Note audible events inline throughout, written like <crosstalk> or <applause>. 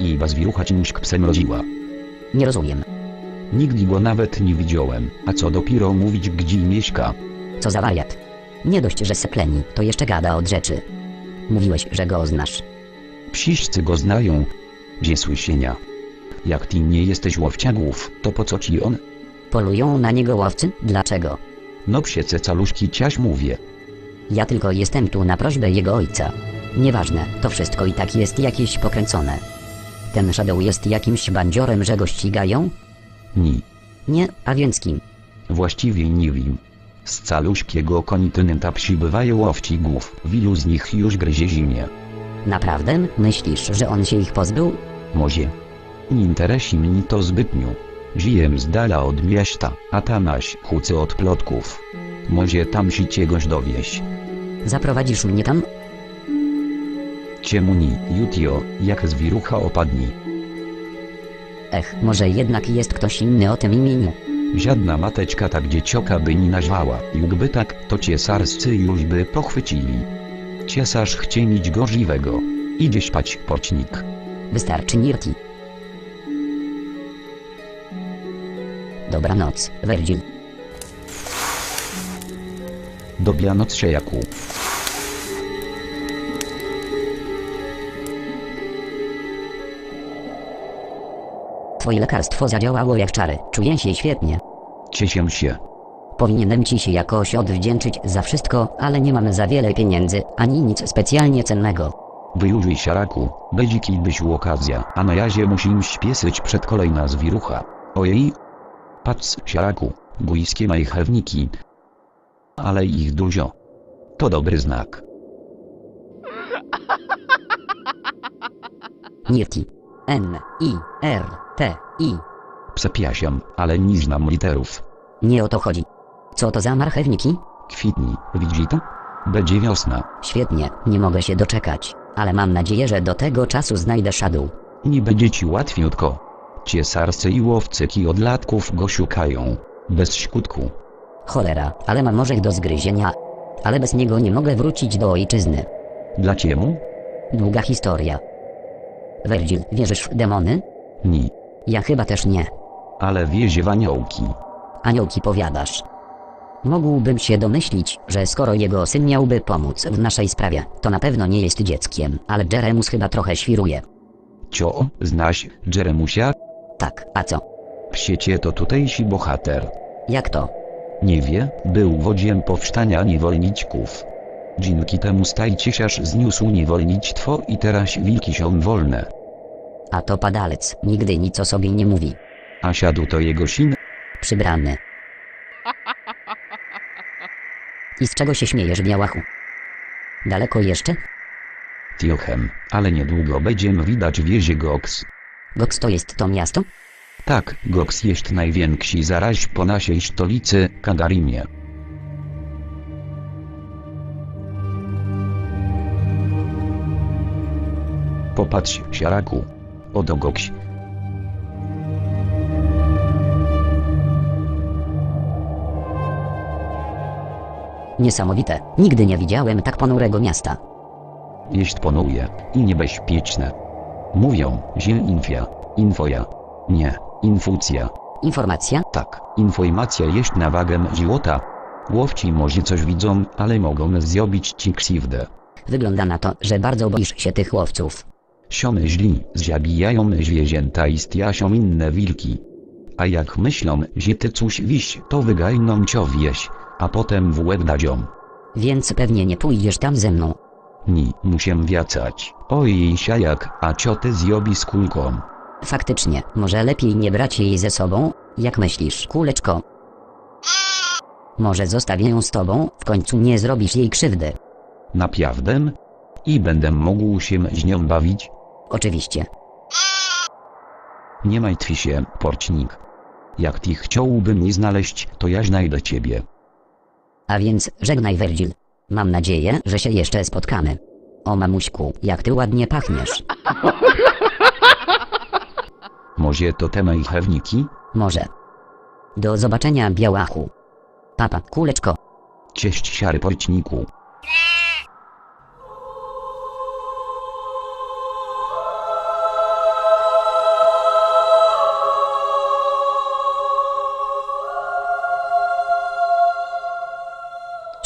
I bazwirucha ciężk psem rodziła. Nie rozumiem. Nigdy go nawet nie widziałem, a co dopiero mówić gdzie mieszka. Co za wariat. Nie dość, że sepleni, to jeszcze gada od rzeczy. Mówiłeś, że go znasz. Psiścy go znają. Gdzie słyszenia? Jak ty nie jesteś łowciagów, to po co ci on? Polują na niego łowcy? Dlaczego? No psie cecaluszki ciaś mówię. Ja tylko jestem tu na prośbę jego ojca. Nieważne, to wszystko i tak jest jakieś pokręcone. Ten Shadow jest jakimś bandziorem, że go ścigają? Ni. Nie, a więc kim? Właściwie nie wiem. Z caluśkiego kontynenta psi bywają łowcigów, wielu z nich już gryzie zimnie. Naprawdę? Myślisz, że on się ich pozbył? Może. Nie interesi mnie to zbytnio. Żyję z dala od miasta, a tamaś chucy od plotków. Może tam się czegoś dowieść. Zaprowadzisz mnie tam? Czemu ni, jutio, jak zwirucha opadni. Ech, może jednak jest ktoś inny o tym imieniu. Żadna mateczka tak dziecioka by nie nazwała, jakby tak, to ciesarscy już by pochwycili. Ciesarz chcie mieć go żywego. Idzie spać, pocznik. Wystarczy Nirti. Dobranoc, Virgil. Dobranoc siejaku. Twoje lekarstwo zadziałało jak czary. Czuję się świetnie. Cieszę się. Powinienem ci się jakoś odwdzięczyć za wszystko, ale nie mamy za wiele pieniędzy, ani nic specjalnie cennego. Wyużyj siaraku, będzie kiedyś okazja, a na razie musimy śpieszyć przed kolejna zwirucha. Ojej. Patrz, siaraku, gójskie majchewniki. Ale ich dużo. To dobry znak. Nirti. N, I, R, T, I. Przepraszam, ale nie znam literów. Nie o to chodzi. Co to za marchewniki? Kwitni, widzi to? Będzie wiosna. Świetnie, nie mogę się doczekać. Ale mam nadzieję, że do tego czasu znajdę Shadow. Nie będzie ci łatwiutko. Ciesarscy i łowcyki od latków go szukają. Bez skutku. Cholera, ale mam orzech do zgryzienia. Ale bez niego nie mogę wrócić do ojczyzny. Dla ciemu? Długa historia. Virgil, wierzysz w demony? Nie. Ja chyba też nie. Ale wiezie w aniołki. Aniołki powiadasz. Mógłbym się domyślić, że skoro jego syn miałby pomóc w naszej sprawie, to na pewno nie jest dzieckiem, ale Jeremus chyba trochę świruje. Cio, znasz Jeremusia? Tak, a co? Psiecie to tutejsi bohater. Jak to? Nie wie, był wodziem powstania niewolniczków. Dzięki temu staj ciesiarz zniósł niewolnictwo i teraz wilki są wolne. A to padalec, nigdy nic o sobie nie mówi. A siadł to jego syn? Przybrany. I z czego się śmiejesz, białachu? Daleko jeszcze? Tiochem, ale niedługo będziemy widać wiezie Gox. Gox to jest to miasto? Tak, Gox jest najwięksi zaraz po naszej stolicy, Kagarimie. Popatrz, siaraku. Oto Gox. Niesamowite, nigdy nie widziałem tak ponurego miasta. Jest ponuje i niebezpieczne. Mówią, że infia, infoja. Nie, infucja. Informacja? Tak, informacja jest na wagę złota. Łowci może coś widzą, ale mogą zrobić ci krzywdę. Wygląda na to, że bardzo boisz się tych łowców. Siomy źli zabijają zwierzęta i stiasią inne wilki. A jak myślą, że ty coś wiś, to wygajną cio wieś, a potem w łeb dadzią. Więc pewnie nie pójdziesz tam ze mną. Ni, muszę wracać. Ojej siajak, a cio ty zjobi z kulką. Faktycznie, może lepiej nie brać jej ze sobą? Jak myślisz, kuleczko? Może zostawię ją z tobą, w końcu nie zrobisz jej krzywdy. Naprawdę? I będę mógł się z nią bawić? Oczywiście. Nie martw się, porcnik. Jak ty chciałby mnie znaleźć, to ja znajdę ciebie. A więc żegnaj Virgil. Mam nadzieję, że się jeszcze spotkamy. O mamuśku, jak ty ładnie pachniesz. <laughs> Może to te majchewniki? Może. Do zobaczenia białachu. Papa, kuleczko. Cześć siary porcniku.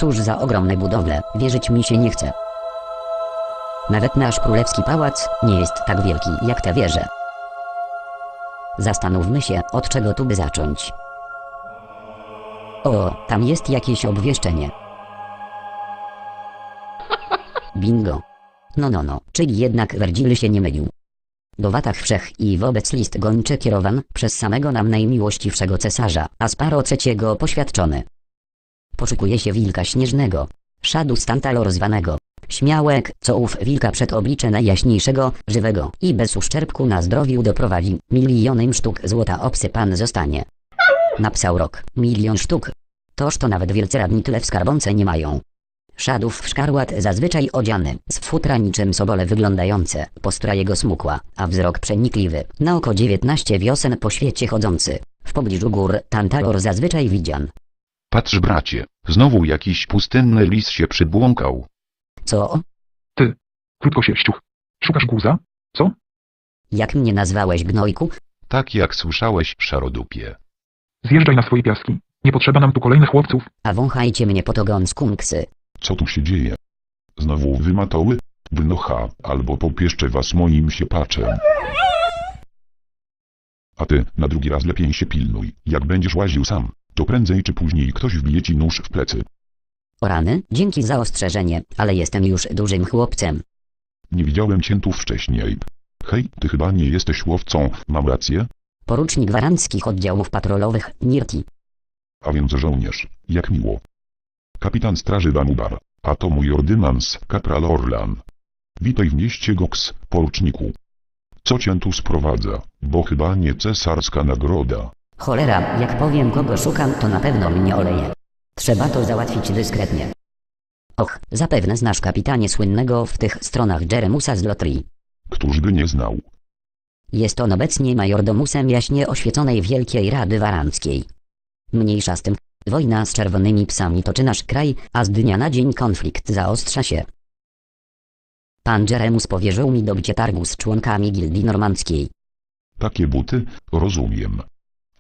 Cóż za ogromne budowle, wierzyć mi się nie chce. Nawet nasz królewski pałac nie jest tak wielki jak te wieże. Zastanówmy się, od czego tu by zacząć. O, tam jest jakieś obwieszczenie. Bingo. No no no, czyli jednak Werdzil się nie mylił. Do watach wszech i wobec list gończy kierowan przez samego nam najmiłościwszego cesarza, Asparo III poświadczony. Poszukuje się wilka śnieżnego, szadu stantalor zwanego, śmiałek, co ów wilka przed oblicze najjaśniejszego, żywego i bez uszczerbku na zdrowiu doprowadzi, milionem sztuk złota obsypan zostanie. Napsał rok, milion sztuk. Toż to nawet wielcy radni tyle w skarbonce nie mają. Szadów w szkarłat zazwyczaj odziany, z futra niczym sobole wyglądające, postura jego smukła, a wzrok przenikliwy, na oko dziewiętnaście wiosen po świecie chodzący. W pobliżu gór Tantalor zazwyczaj widzian. Patrz bracie, znowu jakiś pustynny lis się przybłąkał. Co? Ty, krótkosierściuch. Szukasz guza? Co? Jak mnie nazwałeś gnojku? Tak jak słyszałeś, szarodupie. Zjeżdżaj na swoje piaski. Nie potrzeba nam tu kolejnych chłopców. A wąchajcie mnie pod ogon skunksy. Co tu się dzieje? Znowu wymatoły? Wynocha, albo popieszczę was moim siepaczem. A ty, na drugi raz lepiej się pilnuj. Jak będziesz łaził sam, to prędzej czy później ktoś wbije ci nóż w plecy. O rany, dzięki za ostrzeżenie, ale jestem już dużym chłopcem. Nie widziałem cię tu wcześniej. Hej, ty chyba nie jesteś łowcą, mam rację? Porucznik waranckich oddziałów patrolowych, Nirti. A więc żołnierz, jak miło. Kapitan straży Danubar, a to mój ordynans, kapral Orlan. Witaj w mieście Gox, poruczniku. Co cię tu sprowadza, bo chyba nie cesarska nagroda. Cholera, jak powiem kogo szukam, to na pewno mnie oleje. Trzeba to załatwić dyskretnie. Och, zapewne znasz kapitanie słynnego w tych stronach Jeremusa z Lotrii. Któż by nie znał? Jest on obecnie majordomusem jaśnie oświeconej Wielkiej Rady Waranckiej. Mniejsza z tym, wojna z czerwonymi psami toczy nasz kraj, a z dnia na dzień konflikt zaostrza się. Pan Jeremus powierzył mi dobycie targu z członkami gildii normandzkiej. Takie buty? Rozumiem.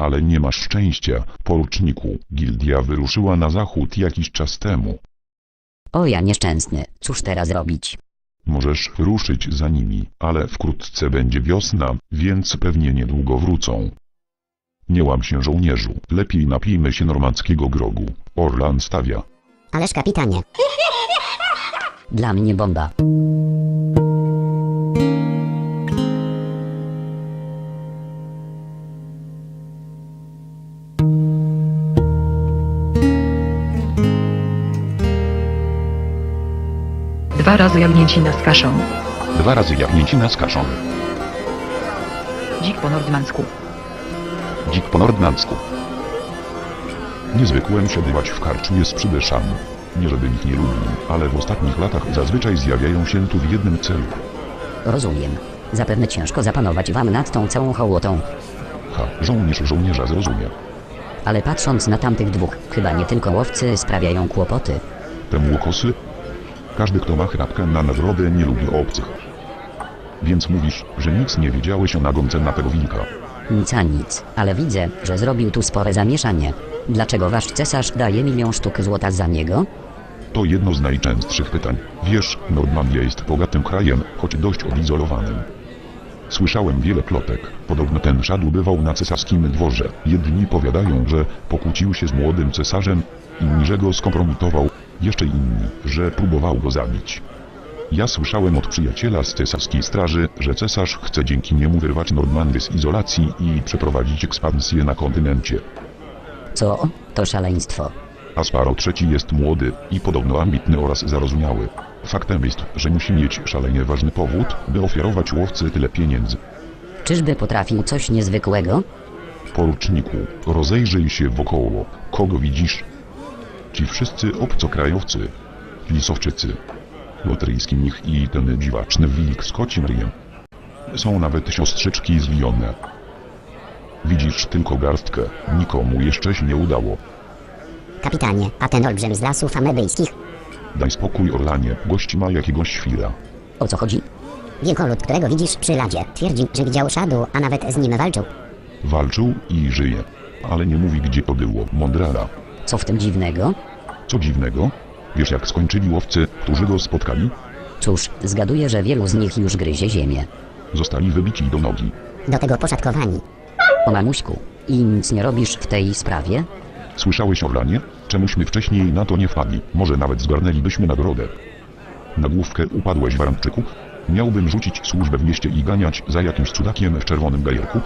Ale nie masz szczęścia, poruczniku. Gildia wyruszyła na zachód jakiś czas temu. O ja nieszczęsny, cóż teraz robić? Możesz ruszyć za nimi, ale wkrótce będzie wiosna, więc pewnie niedługo wrócą. Nie łam się żołnierzu, lepiej napijmy się normandzkiego grogu. Orlan stawia. Ależ kapitanie, Dla mnie bomba. Dwa razy jagnięcina z kaszą. Dwa razy jagnięcina z kaszą. Dzik po nordmansku. Dzik po nordmansku. Nie zwykłem się bywać w karczmie z przybyszami. Nie żebym ich nie lubił, ale w ostatnich latach zazwyczaj zjawiają się tu w jednym celu. Rozumiem. Zapewne ciężko zapanować wam nad tą całą hołotą, Ha, żołnierz żołnierza zrozumie. ale patrząc na tamtych dwóch, chyba nie tylko łowcy sprawiają kłopoty. Te młokosy? Każdy kto ma chrapkę na nagrodę nie lubi obcych. Więc mówisz, że nic nie wiedziałeś o nagonce na tego wilka. Nic a nic, ale widzę, że zrobił tu spore zamieszanie. Dlaczego wasz cesarz daje milion sztuk złota za niego? To jedno z najczęstszych pytań. Wiesz, Nordmandia jest bogatym krajem, choć dość odizolowanym. Słyszałem wiele plotek. Podobno ten szadł bywał na cesarskim dworze. Jedni powiadają, że pokłócił się z młodym cesarzem, inni, że go skompromitował, jeszcze inni, że próbował go zabić. Ja słyszałem od przyjaciela z cesarskiej straży, że cesarz chce dzięki niemu wyrwać Nordmandię z izolacji i przeprowadzić ekspansję na kontynencie. Co? To szaleństwo. Asparo III jest młody i podobno ambitny oraz zarozumiały. Faktem jest, że musi mieć szalenie ważny powód, by ofiarować łowcy tyle pieniędzy. Czyżby potrafił coś niezwykłego? Poruczniku, rozejrzyj się wokoło. Kogo widzisz? Ci wszyscy obcokrajowcy. Lisowczycy. Lotryjski mnich i ten dziwaczny wilk z kocim ryjem. Są nawet siostrzyczki zwijone. Widzisz tylko garstkę, nikomu jeszcze się nie udało. kapitanie, a ten olbrzym z lasów amebyjskich, Daj spokój Orlanie, gość ma jakiegoś świra. O co chodzi? wielkolud, którego widzisz przy ladzie, twierdzi, że widział szadu, a nawet z nim walczył. Walczył i żyje. Ale nie mówi gdzie to było, Mondrala. Co w tym dziwnego? Co dziwnego? Wiesz jak skończyli łowcy, którzy go spotkali? Cóż, zgaduję, że wielu z nich już gryzie ziemię. Zostali wybici do nogi. Do tego poszatkowani. O mamuśku, i nic nie robisz w tej sprawie? Słyszałeś Orlanie? Czemuśmy wcześniej na to nie wpadli? Może nawet zgarnęlibyśmy nagrodę. Na główkę upadłeś Warantczyku? Miałbym rzucić służbę w mieście i ganiać za jakimś cudakiem w czerwonym gajerku?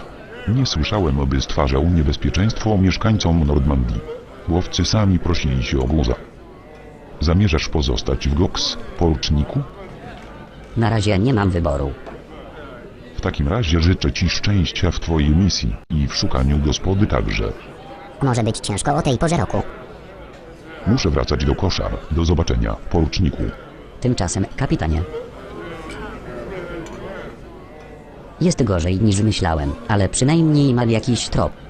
Nie słyszałem, aby stwarzał niebezpieczeństwo mieszkańcom Nordmandii. Łowcy sami prosili się o guza. Zamierzasz pozostać w Gox, poruczniku? Na razie nie mam wyboru. W takim razie życzę ci szczęścia w twojej misji i w szukaniu gospody także. Może być ciężko o tej porze roku. Muszę wracać do koszar. Do zobaczenia, poruczniku. Tymczasem, kapitanie. Jest gorzej niż myślałem, ale przynajmniej mam jakiś trop.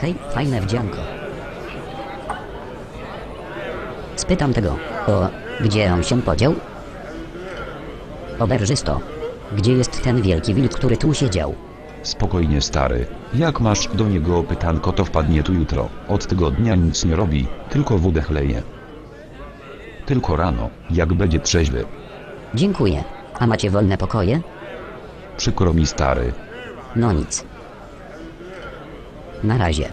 Hej, fajne wdzianko. Spytam tego, o, gdzie on się podział? Oberżysto, gdzie jest ten wielki wilk, który tu siedział? Spokojnie stary, jak masz do niego pytanko to wpadnie tu jutro. Od tygodnia nic nie robi, tylko wódę chleje. Tylko rano, jak będzie trzeźwy. Dziękuję. A macie wolne pokoje? Przykro mi stary, No nic. Na razie.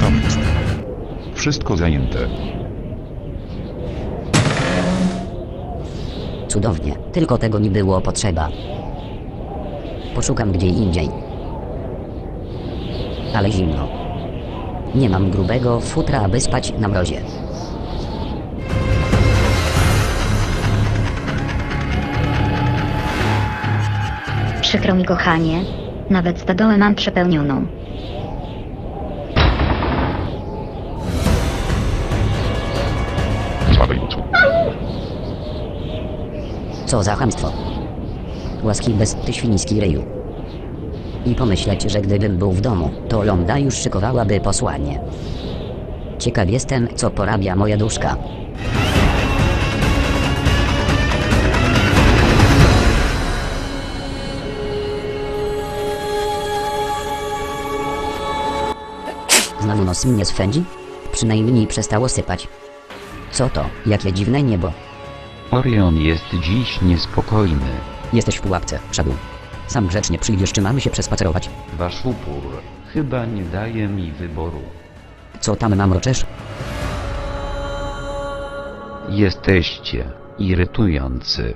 Tam jest. wszystko zajęte. Cudownie, tylko tego mi było potrzeba. Poszukam gdzie indziej. Ale zimno. Nie mam grubego futra, aby spać na mrozie. Przykro mi kochanie, nawet stodołę mam przepełnioną. Co. Co za chamstwo. Łaski bez ty świński ryju. I pomyśleć, że gdybym był w domu, to Londa już szykowałaby posłanie. Ciekaw jestem, co porabia moja duszka. Znowu nos mnie swędzi? Przynajmniej przestało sypać. Co to? Jakie dziwne niebo. Orion jest dziś niespokojny. Jesteś w pułapce, Shadow. Sam grzecznie przyjdziesz, czy mamy się przespacerować? Wasz upór chyba nie daje mi wyboru. Co tam mamroczesz? Jesteście irytujący.